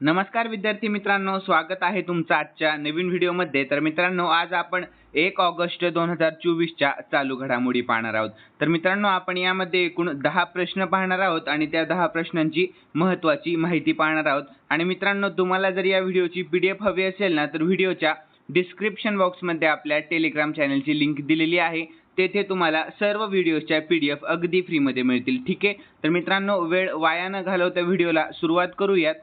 नमस्कार विद्यार्थी मित्रांनो स्वागत आहे तुमचं आजच्या नवीन व्हिडिओमध्ये. तर मित्रांनो आज आपण एक ऑगस्ट दोन हजार चोवीसच्या चालू घडामोडी पाहणार आहोत. तर मित्रांनो आपण यामध्ये एकूण दहा प्रश्न पाहणार आहोत आणि त्या दहा प्रश्नांची महत्त्वाची माहिती पाहणार आहोत. आणि मित्रांनो तुम्हाला जर या व्हिडिओची पी डी एफ हवी असेल ना तर व्हिडिओच्या डिस्क्रिप्शन बॉक्समध्ये आपल्या टेलिग्राम चॅनलची लिंक दिलेली आहे. तेथे तुम्हाला सर्व व्हिडिओच्या पी डी एफ अगदी फ्रीमध्ये मिळतील. ठीक आहे? तर मित्रांनो वेळ वाया न घालवता व्हिडिओला सुरुवात करूयात.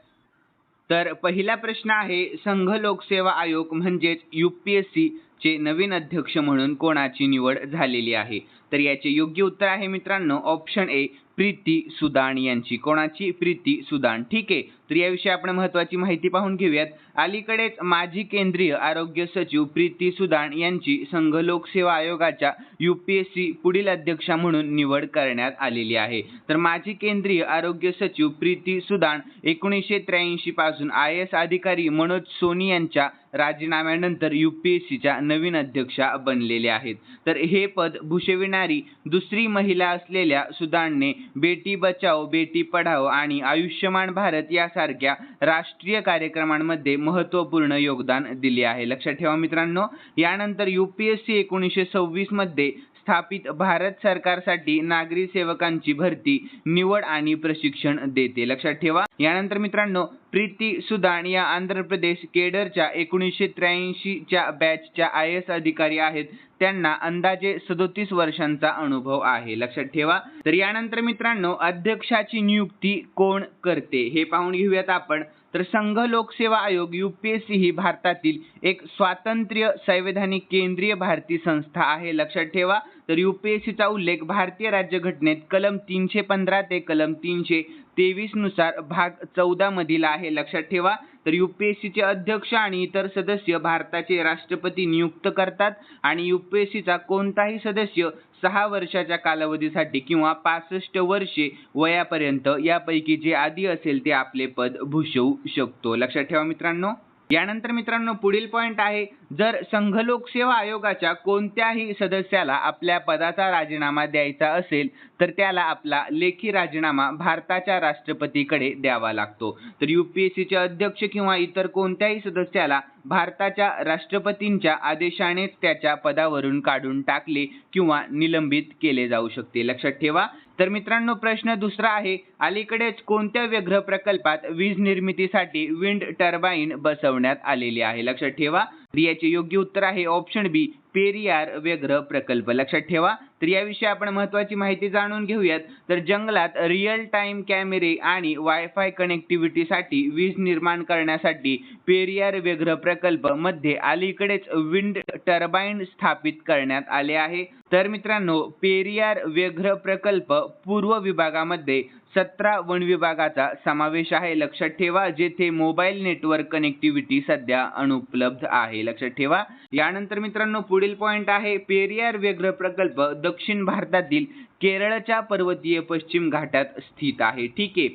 तर पहिला प्रश्न आहे संघ लोकसेवा आयोग म्हणजेच यू पी एस सी चे नवीन अध्यक्ष म्हणून कोणाची निवड झालेली आहे? तर याचे योग्य उत्तर आहे मित्रांनो ऑप्शन ए प्रीती सुदान यांची. कोणाची? प्रीती सुदान. ठीक आहे. तर याविषयी आपण महत्वाची माहिती पाहून घेऊयात. अलीकडेच माजी केंद्रीय आरोग्य सचिव प्रीती सुदान यांची संघ लोकसेवा आयोगाच्या यूपीएससी पुढील अध्यक्षा म्हणून निवड करण्यात आलेली आहे. तर माजी केंद्रीय आरोग्य सचिव प्रीती सुदान एकोणीसशे त्र्याऐंशी पासून आय एस अधिकारी मनोज सोनी यांच्या राजीनाम्यानंतर यूपीएससीच्या नवीन अध्यक्षा बनलेले आहेत. तर हे पद भूषविणारी दुसरी महिला असलेल्या सुदानने बेटी बचाओ बेटी पढाओ आणि आयुष्यमान भारत या यासारख्या राष्ट्रीय कार्यक्रमांमध्ये महत्त्वपूर्ण योगदान दिले आहे. लक्षात ठेवा मित्रांनो यानंतर यूपीएससी एकोणीसशे सव्वीसमध्ये स्थापित भारत सरकारसाठी नागरी सेवकांची भरती निवड आणि प्रशिक्षण देते. लक्षात ठेवा. यानंतर मित्रांनो प्रीती सुदान या आंध्र प्रदेश केडरच्या एकोणीसशे त्र्याऐंशीच्या बॅचच्या आय एस अधिकारी आहेत. त्यांना अंदाजे सदोतीस वर्षांचा अनुभव आहे. लक्षात ठेवा. तर यानंतर मित्रांनो अध्यक्षाची नियुक्ती कोण करते? हे पाहून घेऊयात आपण. तर संघ लोकसेवा आयोग यूपीएससी ही भारतातील एक स्वातंत्र्य संवैधानिक केंद्रीय भारतीय संस्था आहे. लक्षात ठेवा तर यूपीएससीचा उल्लेख भारतीय राज्यघटनेत कलम तीनशे पंधरा ते कलम तीनशे तेवीसनुसार भाग चौदा मधील आहे. लक्षात ठेवा तर यूपीएससीचे अध्यक्ष आणि इतर सदस्य भारताचे राष्ट्रपती नियुक्त करतात आणि यूपीएससीचा कोणताही सदस्य सहा वर्षाच्या कालावधीसाठी किंवा पासष्ट वर्षे वयापर्यंत यापैकी जे आधी असेल ते आपले पद भूषवू शकतो. लक्षात ठेवा मित्रांनो. यानंतर मित्रांनो पुढील पॉईंट आहे जर संघ लोकसेवा आयोगाच्या कोणत्याही सदस्याला आपल्या पदाचा राजीनामा द्यायचा असेल तर त्याला आपला लेखी राजीनामा भारताच्या राष्ट्रपतीकडे द्यावा लागतो. तर यूपीएससीचे अध्यक्ष किंवा इतर कोणत्याही सदस्याला भारताच्या राष्ट्रपतींच्या आदेशाने त्याच्या पदावरून काढून टाकले किंवा निलंबित केले जाऊ शकते. लक्षात ठेवा. तर मित्रांनो प्रश्न दुसरा आहे. अलीकडेच कोणत्या व्यग्र प्रकल्पात वीज निर्मितीसाठी विंड टर्बाईन बसवण्यात आलेली आहे? लक्षात ठेवा. याचे योग्य उत्तर आहे. ऑप्शन बी पेरियार व्यग्र प्रकल्प. लक्षात ठेवा. तर याविषयी आपण महत्वाची माहिती जाणून घेऊयात. तर जंगलात रिअल टाईम कॅमेरे आणि वायफाय कनेक्टिव्हिटीसाठी वीज निर्माण करण्यासाठी पेरियार व्यग्र प्रकल्पमध्ये अलीकडेच विंड टर्बाईन स्थापित करण्यात आले आहे. तर मित्रांनो पेरियार व्यग्र प्रकल्प पूर्व विभागामध्ये सतरा वन विभागाचा समावेश आहे. लक्षात ठेवा जेथे मोबाईल नेटवर्क कनेक्टिव्हिटी सध्या अनुपलब्ध आहे. लक्षात ठेवा. यानंतर मित्रांनो पुढील पॉईंट आहे. पेरियार व्यग्र प्रकल्प दक्षिण भारतातील केरळच्या पर्वतीय पश्चिम घाटात स्थित आहे. ठीक आहे.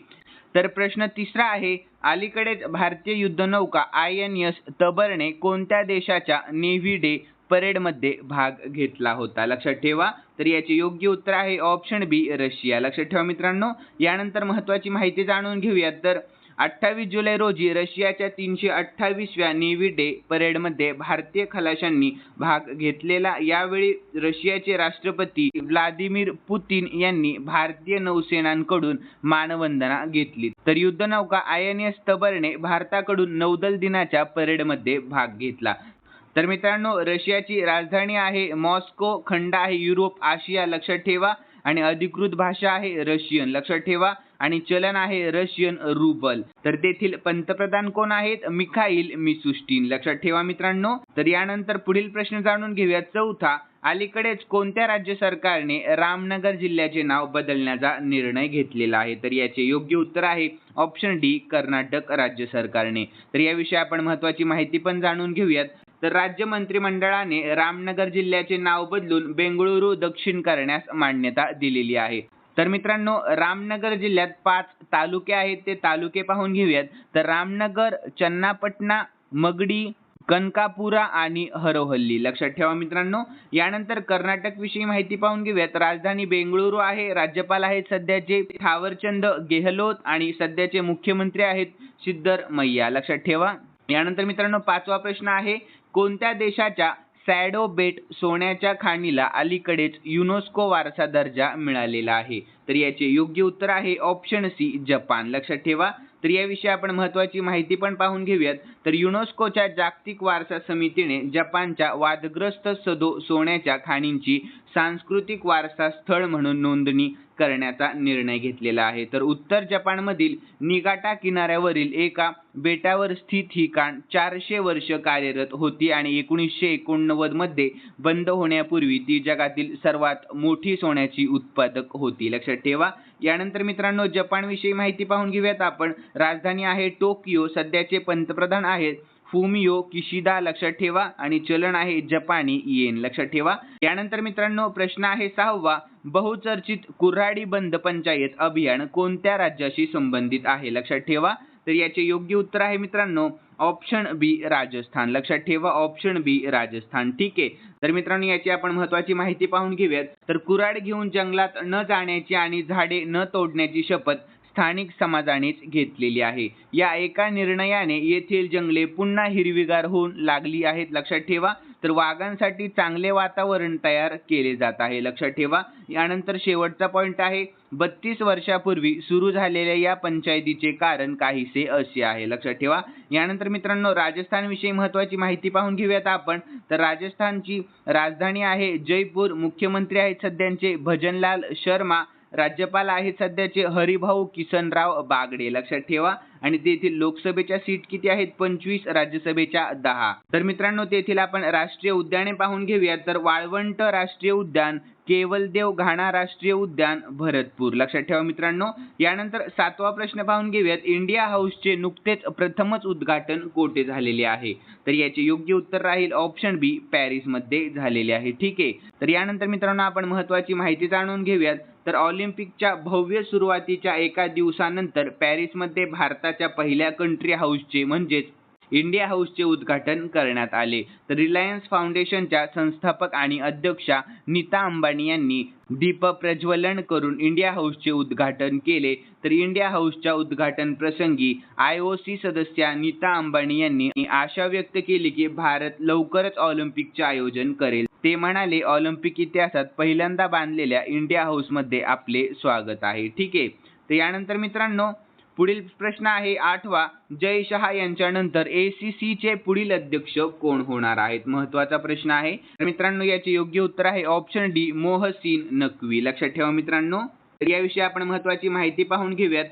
तर प्रश्न तिसरा आहे अलीकडेच भारतीय युद्धनौका आय एन एस तबरने कोणत्या देशाच्या नेव्ही डे परेडमध्ये भाग घेतला होता? लक्षात ठेवा. तर याचे योग्य उत्तर आहे ऑप्शन बी रशिया. लक्षात ठेवा मित्रांनो. यानंतर महत्वाची माहिती जाणून घेऊयात. तर अठ्ठावीस जुलै रोजी रशियाच्या तीनशे अठ्ठावीसव्या नेव्ही डे परेडमध्ये भारतीय खलाशांनी भाग घेतलेला. यावेळी रशियाचे राष्ट्रपती व्लादिमीर पुतीन यांनी भारतीय नौसेनांकडून मानवंदना घेतली. तर युद्धनौका आय एन एस तबरने भारताकडून नौदल दिनाच्या परेडमध्ये भाग घेतला. तर मित्रांनो रशियाची राजधानी आहे मॉस्को खंड आहे युरोप आशिया. लक्षात ठेवा आणि अधिकृत भाषा आहे रशियन. लक्षात ठेवा. आणि चलन आहे रशियन रुबल. तर तेथील पंतप्रधान कोण आहेत? मिखाईल मिसुस्टीन लक्षात ठेवा मित्रांनो. तर यानंतर पुढील प्रश्न जाणून घेऊया. चौथा अलीकडेच कोणत्या राज्य सरकारने रामनगर जिल्ह्याचे नाव बदलण्याचा निर्णय घेतलेला आहे? तर याचे योग्य उत्तर आहे ऑप्शन डी कर्नाटक राज्य सरकारने. तर याविषयी आपण महत्वाची माहिती पण जाणून घेऊयात. तर राज्य मंत्रिमंडळाने रामनगर जिल्ह्याचे नाव बदलून बेंगळुरू दक्षिण करण्यास मान्यता दिलेली आहे. तर मित्रांनो रामनगर जिल्ह्यात पाच तालुके आहेत. ते तालुके पाहून घेऊयात. तर रामनगर चन्नापटना मगडी कनकापुरा आणि हरोहल्ली. लक्षात ठेवा मित्रांनो. यानंतर कर्नाटक विषयी माहिती पाहून घेऊयात. राजधानी बेंगळुरू आहे. राज्यपाल आहेत सध्याचे थावरचंद गेहलोत आणि सध्याचे मुख्यमंत्री आहेत सिद्धरमैया लक्षात ठेवा. यानंतर मित्रांनो पाचवा प्रश्न आहे. कोणत्या देशाच्या सॅडो बेट सोन्याच्या खाणीला अलीकडेच युनेस्को वारसा दर्जा मिळालेला आहे? तर याचे योग्य उत्तर आहे ऑप्शन सी जपान. लक्षात ठेवा. तर याविषयी आपण महत्वाची माहिती पण पाहून घेऊयात. तर युनेस्कोच्या जागतिक वारसा समितीने जपानच्या वादग्रस्त सदो सोन्याच्या खाणींची सांस्कृतिक वारसा स्थळ म्हणून नोंदणी करण्याचा निर्णय घेतलेला आहे. तर उत्तर जपानमधील निगाटा किनाऱ्यावरील एका बेटावर स्थित ही कान चारशे वर्ष कार्यरत होती आणि एकोणीसशे एकोणनव्वदमध्ये बंद होण्यापूर्वी ती जगातील सर्वात मोठी सोन्याची उत्पादक होती. लक्षात ठेवा. यानंतर मित्रांनो जपानविषयी माहिती पाहून घेऊयात आपण. राजधानी आहे टोकियो. सध्याचे पंतप्रधान आहेत फुमियो किशिदा लक्षात ठेवा आणि चलन आहे जपानी येन लक्षात ठेवा. यानंतर मित्रांनो प्रश्न आहे सहावा. बहुचर्चित कुऱ्हाडी बंद पंचायत अभियान कोणत्या राज्याशी संबंधित आहे? लक्षात ठेवा. तर याचे योग्य उत्तर आहे मित्रांनो ऑप्शन बी राजस्थान. लक्षात ठेवा ऑप्शन बी राजस्थान. ठीक आहे. तर मित्रांनो याची आपण महत्वाची माहिती पाहून घेऊयात. तर कुऱ्हाड घेऊन जंगलात न जाण्याची आणि झाडे न तोडण्याची शपथ स्थानिक समाजानेच घेतलेली आहे. या एका निर्णयाने येथील जंगले पुन्हा हिरवीगार होऊन लागली आहेत. लक्षात ठेवा तर वाघांसाठी चांगले वातावरण तयार केले जात आहे. लक्षात ठेवा यानंतर शेवटचा पॉईंट आहे. बत्तीस वर्षापूर्वी सुरू झालेल्या या पंचायतीचे कारण काहीसे असे आहे. लक्षात ठेवा यानंतर मित्रांनो राजस्थानविषयी महत्त्वाची महत्वाची माहिती पाहून घेऊयात आपण. तर राजस्थानची राजधानी आहे जयपूर. मुख्यमंत्री आहेत सध्यांचे भजनलाल शर्मा. राज्यपाल आहेत सध्याचे हरिभाऊ किसनराव बागडे. लक्षात ठेवा. आणि तेथील लोकसभेच्या सीट किती आहेत? पंचवीस राज्यसभेच्या दहा. तर मित्रांनो तेथील आपण राष्ट्रीय उद्याने पाहून घेऊया तर वाळवंट राष्ट्रीय उद्यान केवलदेव घाणा राष्ट्रीय उद्यान भरतपूर. लक्षात ठेवा मित्रांनो. यानंतर सातवा प्रश्न पाहून घेऊयात. इंडिया हाऊसचे नुकतेच प्रथमच उद्घाटन कोठे झालेले आहे? तर याचे योग्य उत्तर राहील ऑप्शन बी पॅरिसमध्ये झालेले आहे. ठीक आहे. तर यानंतर मित्रांनो आपण महत्वाची माहिती जाणून घेऊयात. तर ऑलिम्पिकच्या भव्य सुरुवातीच्या एका दिवसानंतर पॅरिसमध्ये भारताच्या पहिल्या कंट्री हाऊसचे म्हणजेच इंडिया हाऊसचे उद्घाटन करण्यात आले. तर रिलायन्स फाउंडेशनच्या संस्थापक आणि अध्यक्षा नीता अंबानी यांनी दीप प्रज्वलन करून इंडिया हाऊसचे उद्घाटन केले. तर इंडिया हाऊसच्या उद्घाटन प्रसंगी आय ओ सी सदस्या नीता अंबानी यांनी आशा व्यक्त केली की भारत लवकरच ऑलिम्पिकचे आयोजन करेल. ते म्हणाले ऑलिम्पिक इतिहासात पहिल्यांदा बांधलेल्या इंडिया हाऊसमध्ये आपले स्वागत आहे. ठीक आहे. तर यानंतर मित्रांनो पुढील प्रश्न आहे आठवा. जय शहा यांच्यानंतर एसीसी चे पुढील अध्यक्ष कोण होणार आहेत? महत्त्वाचा प्रश्न आहे. तर मित्रांनो याचे योग्य उत्तर आहे ऑप्शन डी मोहसिन नकवी. लक्षात ठेवा मित्रांनो. तर याविषयी आपण महत्वाची माहिती पाहून घेऊयात.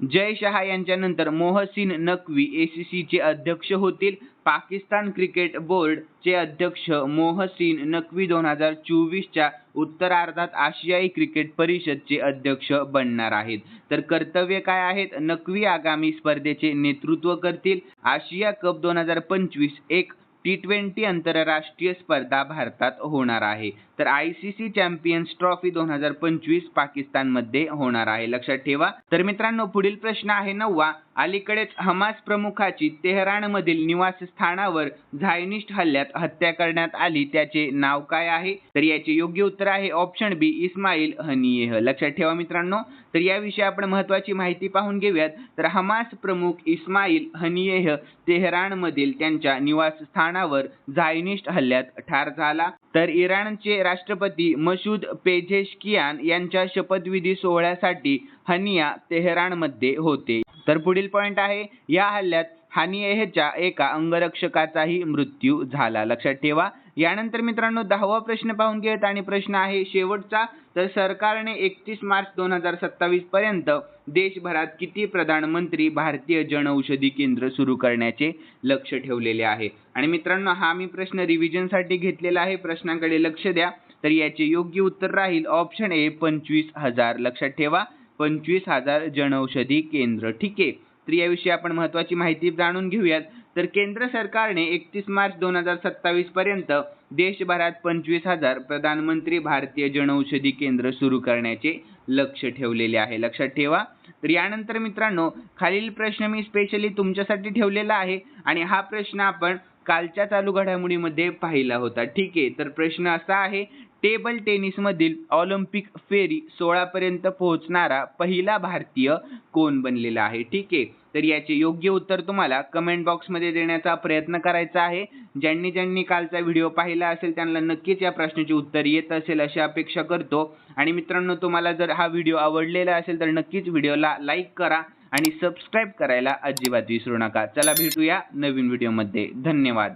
जय शहा यांच्यानंतर मोहसिन नकवी एसीसी चे अध्यक्ष होतील. पाकिस्तान क्रिकेट बोर्ड चे अध्यक्ष मोहसिन नकवी दोन हजार चोवीसच्या उत्तरार्धात आशियाई क्रिकेट परिषदचे अध्यक्ष बनणार आहेत. तर कर्तव्य काय आहेत? नकवी आगामी स्पर्धेचे नेतृत्व करतील. आशिया कप दोन हजार पंचवीस एक टी ट्वेंटी आंतरराष्ट्रीय स्पर्धा भारतात होणार आहे. तर I C C champions trophy दोन हजार पंचवीस पाकिस्तानमध्ये होणार आहे. लक्षात ठेवा. तर मित्रांनो पुढील प्रश्न आहे नववा. अलीकडेच हमास प्रमुखाची तेहरानमधील निवासस्थानावर झायनिस्ट हल्ल्यात हत्या करण्यात आली. त्याचे नाव काय आहे? तर याचे योग्य उत्तर आहे ऑप्शन बी इस्माईल हनियेह. लक्षात ठेवा मित्रांनो. तर याविषयी आपण महत्वाची माहिती पाहून घेऊयात. तर हमास प्रमुख इस्माईल हनियेह तेहरानमधील त्यांच्या निवासस्थानावर झायनिस्ट हल्ल्यात ठार झाला. तर इराणचे राष्ट्रपती मसूद पेझेशकियान यांच्या शपथविधी सोहळ्यासाठी हनिया तेहरानमध्ये होते. तर पुढील पॉईंट आहे या हल्ल्यात हानियेच्या एका अंगरक्षकाचाही मृत्यू झाला. लक्षात ठेवा. यानंतर मित्रांनो दहावा प्रश्न पाहून घेत आणि प्रश्न आहे शेवटचा. तर सरकारने एकतीस मार्च दोन हजार सत्तावीस पर्यंत देशभरात किती प्रधानमंत्री भारतीय जनौषधी केंद्र सुरू करण्याचे लक्ष ठेवलेले आहे? आणि मित्रांनो हा मी प्रश्न रिव्हिजनसाठी घेतलेला आहे. प्रश्नाकडे लक्ष द्या. तर याचे योग्य उत्तर राहील ऑप्शन ए पंचवीस हजार. लक्षात ठेवा. पंचवीस हजार जनौषधी केंद्र. ठीक आहे. तर याविषयी आपण महत्वाची माहिती जाणून घेऊयात. तर केंद्र सरकारने एकतीस मार्च दोन हजार सत्तावीस पर्यंत देशभरात पंचवीस हजार प्रधानमंत्री भारतीय जनौषधी केंद्र सुरू करण्याचे लक्ष ठेवलेले आहे. लक्षात ठेवा. तर यानंतर मित्रांनो खालील प्रश्न मी स्पेशली तुमच्यासाठी ठेवलेला आहे आणि हा प्रश्न आपण कालच्या चालू घडामोडीमध्ये पाहिला होता. ठीक आहे. तर प्रश्न असा आहे टेबल टेनिस मधील ऑलिम्पिक फेरी सोळा पर्यंत पोहोचणारा पहिला भारतीय कोण बनलेला आहे? ठीक आहे. तर याचे योग्य उत्तर तुम्हाला कमेंट बॉक्समध्ये देण्याचा प्रयत्न करायचा आहे. ज्यांनी ज्यांनी कालचा व्हिडिओ पाहिला असेल त्यांना नक्कीच या प्रश्नाचे उत्तर येत असेल अशी अपेक्षा करतो. आणि मित्रांनो तुम्हाला जर हा व्हिडिओ आवडलेला असेल तर नक्कीच व्हिडिओला लाईक करा आणि सबस्क्राईब करायला अजिबात विसरू नका. चला भेटूया नवीन व्हिडिओमध्ये. धन्यवाद.